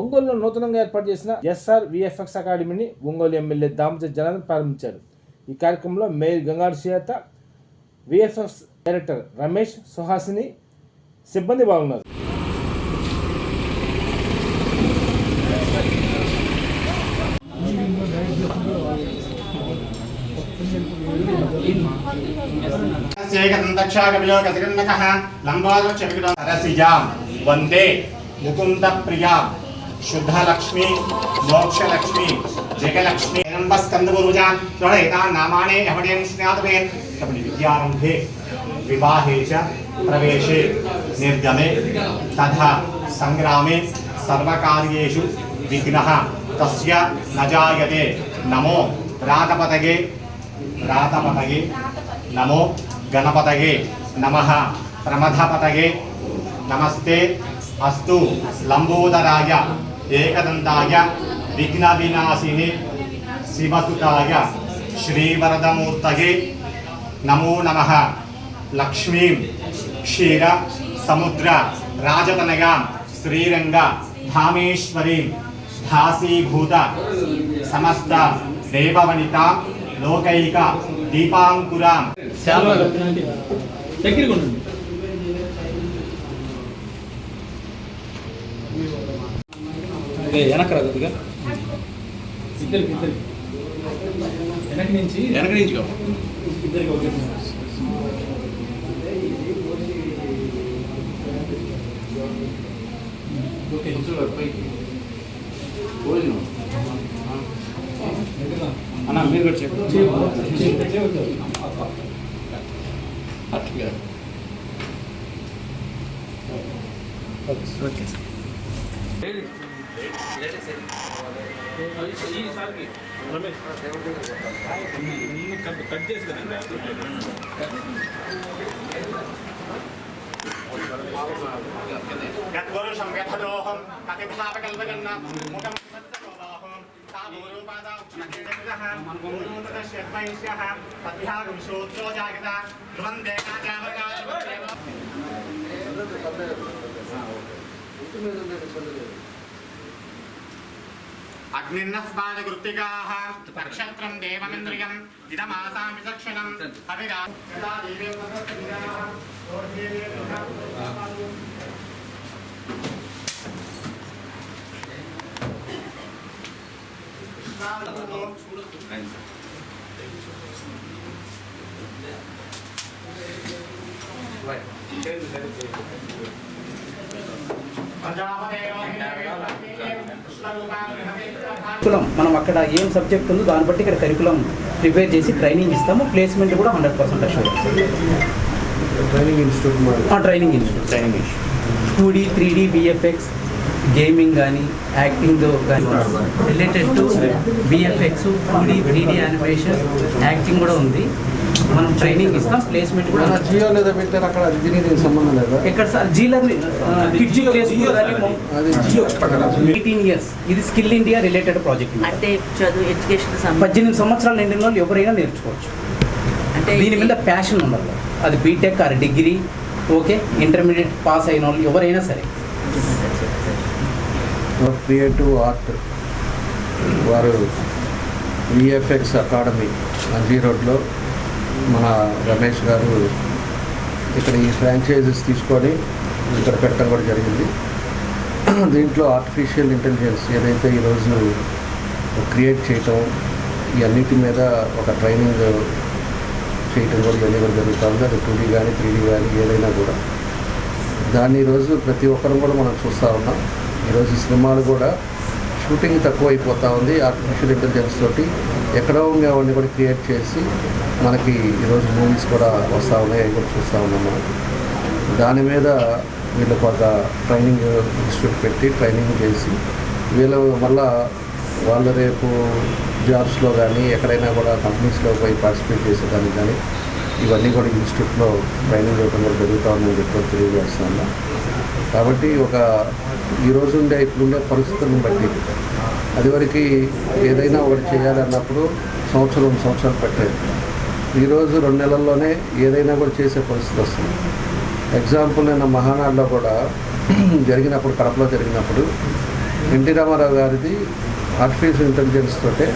ఒంగోలులో నూతనంగా ఏర్పాటు చేసిన ఎస్ఆర్ విఎఫ్ఎక్స్ అకాడమీని ఒంగోలు ఎమ్మెల్యే దామచ జనార్దన్ ప్రారంభించారు. ఈ కార్యక్రమంలో mayor Gangadu Sujatha VFX director Ramesh Suhasini సిబ్బంది బాగున్నారు. వందే ముకుంద ప్రియా शुद्धा लक्ष्मी मोक्ष लक्ष्मी जगलक्ष्मी हिरण्य स्कंदगुरुजा प्रणयता नामाने यमडेन स्नातवेन तपनि विद्यारंभे विवाहे च प्रवेशे निर्गमे, तथा संग्रामे सर्वकार्येषु विघ्नः। तस्य न जायते। नमो रातपतये रातपतये नमो गणपतये नमः। प्रमथपतये नमस्ते। अस्तु लंबोदराय ఏకదంతాయ విఘ్న వినాశిని శివసుతాయ శ్రీవరదమూర్తయే నమో నమ లక్ష్మీం క్షీర సముద్ర రాజతనయాం శ్రీరంగ ధామేశ్వరీం భాసీభూత సమస్త దేవవనిత లోకైక దీపాంకురాం దగ్గరికి ఉండండి వెనక రా కొద్దిగా. ఇద్దరికి ఇద్దరికి వెనక నుంచి వెనక నుంచి. ఇద్దరికి ఒకే ఓకే అన్న మీరు కూడా చెప్పండి అట్లా ఓకే సార్ కట్ చేసి యద్వరుషం యథదోహం కతిభావకల్పజన్న ముఖం తస్సోదాహం తామూరూపాదాక్షణకేజः మూలముతశ్యద్వైశ్యः తద్భ్యాగం జాగత ధ్రువం దేకాజావకాశవదేవ అగ్నిన్నః अग्निर्नः स्पादकृत्तिकाः नक्षत्रम् देवमिन्द्रियम् हविरा Right. కరికులం మనం అక్కడ ఏం సబ్జెక్ట్ ఉందో దాన్ని బట్టి ఇక్కడ కరికులం ప్రిపేర్ చేసి ట్రైనింగ్ ఇస్తాము. ప్లేస్మెంట్ కూడా hundred percent assurance training institute training institute training two D three D VFX gaming కానీ యాక్టింగ్ కానీ related to VFX two D three D animation acting కూడా ఉంది. మనం ట్రైనింగ్ ఇస్తాం ప్లేస్మెంట్ కూడా జియో లేదా పెట్టారు? అక్కడ ఇంజనీరింగ్ సంబంధం లేదా? ఎక్కడ సార్? జీలర్ కిడ్జీ ప్లేస్ అది. జియో. ఎయిటీన్ ఇయర్స్ ఇది స్కిల్ ఇండియా రిలేటెడ్ ప్రాజెక్ట్ అంటే చదువు ఎడ్యుకేషన్ పద్దెనిమిది సంవత్సరాలు నిండిన వాళ్ళు ఎవరైనా నేర్చుకోవచ్చు. అంటే దీని మీద ప్యాషన్ ఉండాలి. అది BTech or degree okay intermediate pass అయిన వాళ్ళు ఎవరైనా సరే. క్రియేటివ్ ఆర్ట్ వారు విఎఫ్ఎక్స్ అకాడమీ మంజీ రోడ్లో మన రమేష్ గారు ఇక్కడ ఈ ఫ్రాంచైజెస్ తీసుకొని ఇక్కడ పెట్టడం కూడా జరిగింది. దీంట్లో ఆర్టిఫిషియల్ ఇంటెలిజెన్స్ ఏదైతే ఈరోజు క్రియేట్ చేయటం ఈ అన్నిటి మీద ఒక ట్రైనింగ్ చేయటం కూడా ఇవన్నీ కూడా జరుగుతుంది. అది టూ డీ కానీ త్రీ డీ కానీ ఏదైనా కూడా. దాన్ని ఈరోజు ప్రతి ఒక్కరూ కూడా మనం చూస్తూ ఉన్నాం. ఈరోజు సినిమాలు కూడా షూటింగ్ తక్కువ అయిపోతూ ఉంది. ఆర్టిఫిషియల్ ఇంటెలిజెన్స్ తోటి ఎక్కడో ఉండేవాడిని కూడా క్రియేట్ చేసి మనకి ఈరోజు మూవీస్ కూడా వస్తూ ఉన్నాయి అవి కూడా చూస్తూ ఉన్నాము. దాని మీద వీళ్ళు ఒక ట్రైనింగ్ ఇన్స్టిట్యూట్ పెట్టి ట్రైనింగ్ చేసి వీళ్ళ వల్ల వాళ్ళు రేపు జాబ్స్లో కానీ ఎక్కడైనా కూడా కంపెనీస్లో పోయి పార్టిసిపేట్ చేసేదానికి కానీ ఇవన్నీ కూడా ఇన్స్టిట్యూట్లో ట్రైనింగ్ ఇవ్వడం కూడా జరుగుతూ ఉందని చెప్పి తెలియజేస్తున్నాను కాబట్టి ఒక ఈరోజు ఉండే ఇప్పుడుండే పరిస్థితులను బట్టి అదివరకు ఏదైనా ఒకటి చేయాలన్నప్పుడు సంవత్సరం సంవత్సరాలు పట్టేది ఈరోజు రెండు నెలల్లోనే ఏదైనా కూడా చేసే పరిస్థితి వస్తుంది. ఎగ్జాంపుల్ నిన్న మహానాడులో కూడా జరిగినప్పుడు కడపలో జరిగినప్పుడు ఎన్టీ రామారావు గారిది ఆర్టిఫిషియల్ ఇంటెలిజెన్స్ తోటే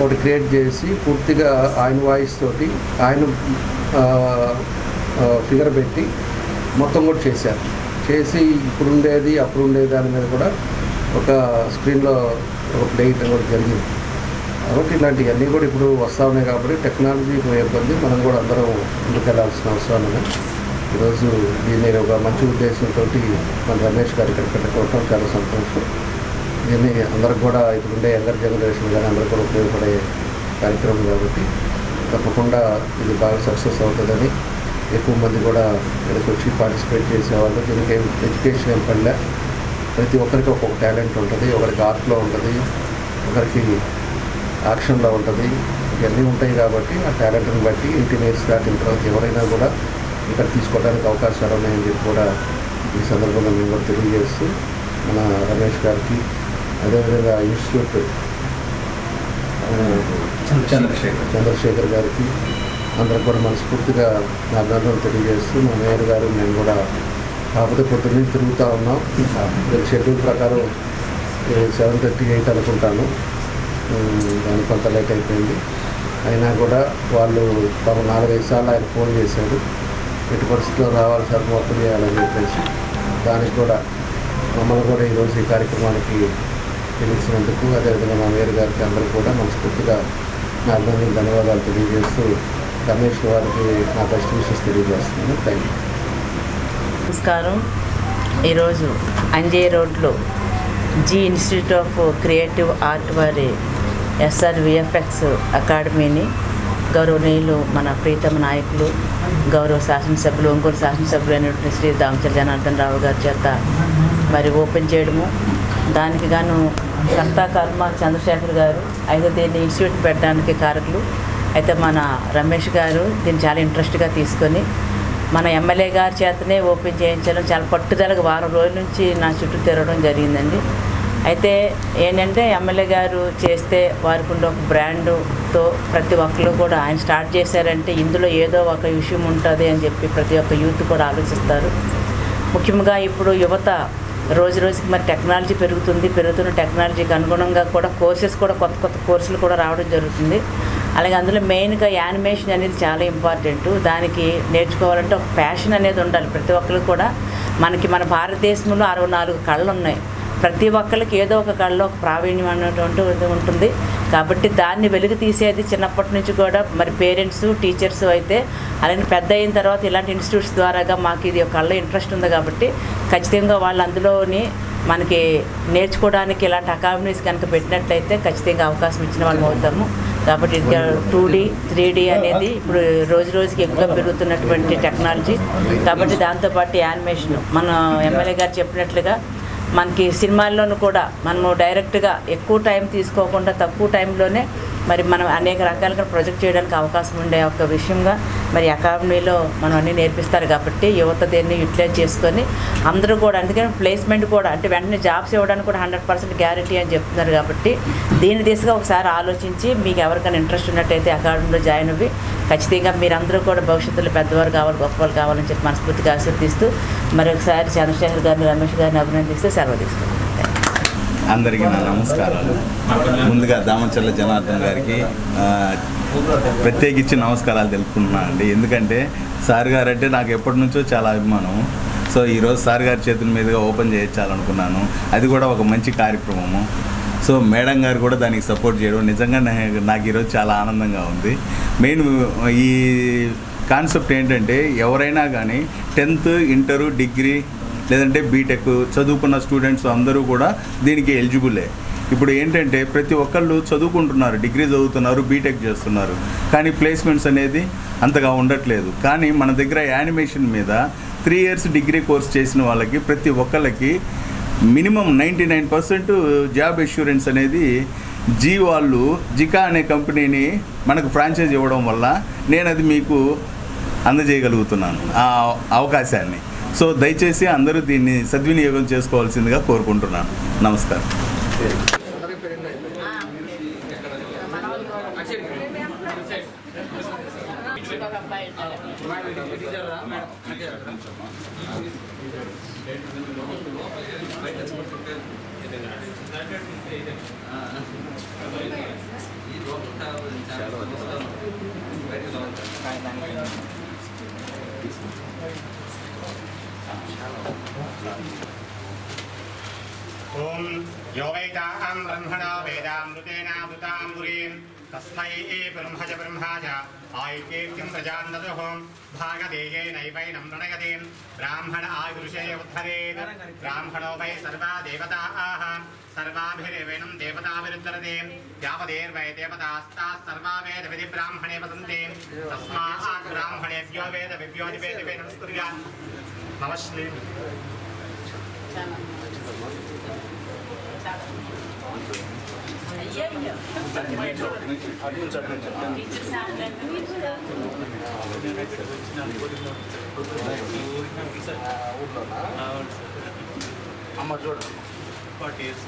ఒకటి క్రియేట్ చేసి పూర్తిగా ఆయన వాయిస్ తోటి ఆయన ఫిగర్ పెట్టి మొత్తం కూడా చేశారు. చేసి ఇప్పుడు ఉండేది అప్పుడు ఉండేది దాని మీద కూడా ఒక స్క్రీన్లో ఒక డేట్ కూడా జరిగింది. కాబట్టి ఇలాంటివన్నీ కూడా ఇప్పుడు వస్తూ ఉన్నాయి కాబట్టి టెక్నాలజీ ఇబ్బంది. మనం కూడా అందరం ముందుకెళ్ళాల్సిన అవసరం ఉంది. ఈరోజు దీన్ని ఒక మంచి ఉద్దేశంతో మన రమేష్ గారు ఇక్కడ పెట్టుకోవటం చాలా సంతోషం. దీన్ని అందరికి కూడా ఇప్పుడుండే యంగర్ జనరేషన్ కానీ అందరికి కూడా ఉపయోగపడే కార్యక్రమం కాబట్టి తప్పకుండా ఇది బాగా సక్సెస్ అవుతుందని ఎక్కువ మంది కూడా ఇక్కడికి వచ్చి పార్టిసిపేట్ చేసేవాళ్ళు. దీనికి ఏం ఎడ్యుకేషన్ ఏం పడలే ప్రతి ఒక్కరికి ఒక్కొక్క టాలెంట్ ఉంటుంది ఒకరికి ఆర్ట్లో ఉంటుంది ఒకరికి యాక్షన్లో ఉంటుంది. ఇవన్నీ ఉంటాయి కాబట్టి ఆ టాలెంట్ని బట్టి ఇంటీరియర్స్ దాటిన తర్వాత ఎవరైనా కూడా ఇక్కడ తీసుకోవడానికి అవకాశాలు ఉన్నాయని చెప్పి కూడా ఈ సందర్భంగా మేము కూడా తెలియజేస్తూ మన రమేష్ గారికి అదేవిధంగా ఇన్స్టిట్యూట్ చంద్రశేఖర్. చంద్రశేఖర్ గారికి అందరికి కూడా మనస్ఫూర్తిగా నా అభినందనలు తెలియజేస్తూ మా మేయర్ గారు మేము కూడా కాకపోతే పొద్దున్న తిరుగుతూ ఉన్నాం. షెడ్యూల్ ప్రకారం సెవెన్ థర్టీ ఎయిట్ అనుకుంటాను. దాని కొంత లేట్ అయిపోయింది. అయినా కూడా వాళ్ళు పాప నాలుగైదు సార్లు ఆయన ఫోన్ చేశాడు ఎటు పరిస్థితిలో రావాలి సార్ మొత్తం చేయాలని చెప్పేసి. దానికి కూడా మమ్మల్ని కూడా ఈరోజు ఈ కార్యక్రమానికి పిలిచినందుకు అదేవిధంగా మా మేయర్ గారికి అందరూ కూడా మనస్ఫూర్తిగా నా అభినందనలు ధన్యవాదాలు తెలియజేస్తూ రమేష్ వారికి నా బెస్ట్ విషెస్ తెలియజేస్తున్నాను. థ్యాంక్ యూ నమస్కారం. ఈరోజు అంజే రోడ్లో Zee institute of creative art వారి ఎస్ఆర్ విఎఫ్ఎక్స్ అకాడమీని గౌరవనీయులు మన ప్రీతమ నాయకులు గౌరవ శాసనసభ్యులు ఒంగోలు శాసనసభ్యులు అయినటువంటి శ్రీ దామచర్ జనార్దన్ రావు గారి చేత మరి ఓపెన్ చేయడము. దానికి గాను కర్తా కర్మ చంద్రశేఖర్ గారు అయితే దీన్ని ఇన్స్టిట్యూట్ పెట్టడానికి కారకులు. అయితే మన రమేష్ గారు దీన్ని చాలా ఇంట్రెస్ట్గా తీసుకొని మన ఎమ్మెల్యే గారి చేతనే ఓపెన్ చేయించడం చాలా పట్టుదలకు వారం రోజుల నుంచి నా చుట్టూ తిరగడం జరిగిందండి. అయితే ఏంటంటే ఎమ్మెల్యే గారు చేస్తే వారికి ఉండే ఒక బ్రాండ్తో ప్రతి ఒక్కరు కూడా ఆయన స్టార్ట్ చేశారంటే ఇందులో ఏదో ఒక విషయం ఉంటుంది అని చెప్పి ప్రతి ఒక్క యూత్ కూడా ఆలోచిస్తారు. ముఖ్యంగా ఇప్పుడు యువత రోజు రోజుకి మరి టెక్నాలజీ పెరుగుతుంది పెరుగుతున్న టెక్నాలజీకి అనుగుణంగా కూడా కోర్సెస్ కూడా కొత్త కొత్త కోర్సులు కూడా రావడం జరుగుతుంది. అలాగే అందులో మెయిన్గా యానిమేషన్ అనేది చాలా ఇంపార్టెంట్. దానికి నేర్చుకోవాలంటే ఒక ప్యాషన్ అనేది ఉండాలి. ప్రతి ఒక్కరికి కూడా మనకి మన భారతదేశంలో అరవై నాలుగు కళ్ళు ఉన్నాయి ప్రతి ఒక్కరికి ఏదో ఒక కళలో ఒక ప్రావీణ్యం అనేటువంటి ఉంటుంది. కాబట్టి దాన్ని వెలుగు తీసేది చిన్నప్పటి నుంచి కూడా మరి పేరెంట్స్ టీచర్స్ అయితే అలాగే పెద్ద అయిన తర్వాత ఇలాంటి ఇన్స్టిట్యూట్స్ ద్వారాగా మాకు ఇది ఒక కళ్ళ ఇంట్రెస్ట్ ఉంది కాబట్టి ఖచ్చితంగా వాళ్ళు అందులోని మనకి నేర్చుకోవడానికి ఇలాంటి అకాడమీస్ కనుక పెట్టినట్లయితే ఖచ్చితంగా అవకాశం ఇచ్చిన వాళ్ళం అవుతాము. కాబట్టి ఇది టూ డీ త్రీ డీ అనేది ఇప్పుడు రోజు రోజుకి ఎక్కువ పెరుగుతున్నటువంటి టెక్నాలజీ. కాబట్టి దాంతోపాటు యానిమేషన్. మన ఎమ్మెల్యే గారు చెప్పినట్లుగా మనకి సినిమాల్లోనూ కూడా మనము డైరెక్ట్గా ఎక్కువ టైం తీసుకోకుండా తక్కువ టైంలోనే మరి మనం అనేక రకాలుగా ప్రొజెక్ట్ చేయడానికి అవకాశం ఉండే ఒక విషయంగా మరి అకాడమీలో మనం అన్నీ నేర్పిస్తారు కాబట్టి యువత దీన్ని యూటిలైజ్ చేసుకొని అందరూ కూడా అందుకని ప్లేస్మెంట్ కూడా అంటే వెంటనే జాబ్స్ ఇవ్వడానికి కూడా హండ్రెడ్ పర్సెంట్ గ్యారంటీ అని చెప్తున్నారు కాబట్టి దీని దిశగా ఒకసారి ఆలోచించి మీకు ఎవరికైనా ఇంట్రెస్ట్ ఉన్నట్టయితే అకాడమీలో జాయిన్ అవ్వి. ఖచ్చితంగా మీరందరూ కూడా భవిష్యత్తులో పెద్దవారు కావాలి గొప్పవాళ్ళు కావాలని చెప్పి మనస్ఫూర్తిగా ఆశీర్దిస్తూ మరొకసారి చంద్రశేఖర్ గారిని రమేష్ గారిని అభినందిస్తూ సెలవు తీసుకుంటాం అందరికీ నా నమస్కారాలు. ముందుగా దామచర్ల జనార్దన్ గారికి ప్రత్యేకించి నమస్కారాలు తెలుపుకుంటున్నాను అండి. ఎందుకంటే సార్ గారు అంటే నాకు ఎప్పటి నుంచో చాలా అభిమానం. సో ఈరోజు సార్ గారి చేతుల మీదుగా ఓపెన్ చేయించాలనుకున్నాను. అది కూడా ఒక మంచి కార్యక్రమము. సో మేడం గారు కూడా దానికి సపోర్ట్ చేయడం నిజంగా నాకు ఈరోజు చాలా ఆనందంగా ఉంది. మెయిన్ ఈ కాన్సెప్ట్ ఏంటంటే ఎవరైనా కానీ టెన్త్ ఇంటరు డిగ్రీ లేదంటే బీటెక్ చదువుకున్న స్టూడెంట్స్ అందరూ కూడా దీనికి ఎలిజిబులే. ఇప్పుడు ఏంటంటే ప్రతి ఒక్కళ్ళు చదువుకుంటున్నారు డిగ్రీ చదువుతున్నారు బీటెక్ చేస్తున్నారు. కానీ ప్లేస్మెంట్స్ అనేది అంతగా ఉండట్లేదు. కానీ మన దగ్గర యానిమేషన్ మీద త్రీ ఇయర్స్ డిగ్రీ కోర్స్ చేసిన వాళ్ళకి ప్రతి ఒక్కళ్ళకి minimum ninety nine percent job assurance అనేది జీ వాళ్ళు జికా అనే కంపెనీని మనకు ఫ్రాంచైజ్ ఇవ్వడం వల్ల నేను అది మీకు అందజేయగలుగుతున్నాను ఆ అవకాశాన్ని. సో దయచేసి అందరూ దీన్ని సద్వినియోగం చేసుకోవాల్సిందిగా కోరుకుంటున్నాను. నమస్కారం. 嗯嗯，小罗，小罗，快点，快点。ఓం యో వేదాహం బ్రహ్మణ వేదామృతేనామృతాంబురీం తస్మై ఏ బ్రహ్మజ బ్రహ్మాజ ఆయుర్వేద్యం ప్రజాన్నదో భాగదేయే నైవైనం నృణగదీం బ్రాహ్మణ ఆయుషే ఉద్ధరేత్ బ్రాహ్మణో వై సర్వా దేవతా ఆహ సర్వాభిరేవేణం దేవతాభిరుద్ధరతే యావదేర్వై దేవతాస్తా సర్వా వేద విధి బ్రాహ్మణే వదంతే తస్మాత్ బ్రాహ్మణేభ్యో వేద విభ్యోధివేదివే నమస్కృర్యా నమశ్రీ అమ్మ చూడు. Forty years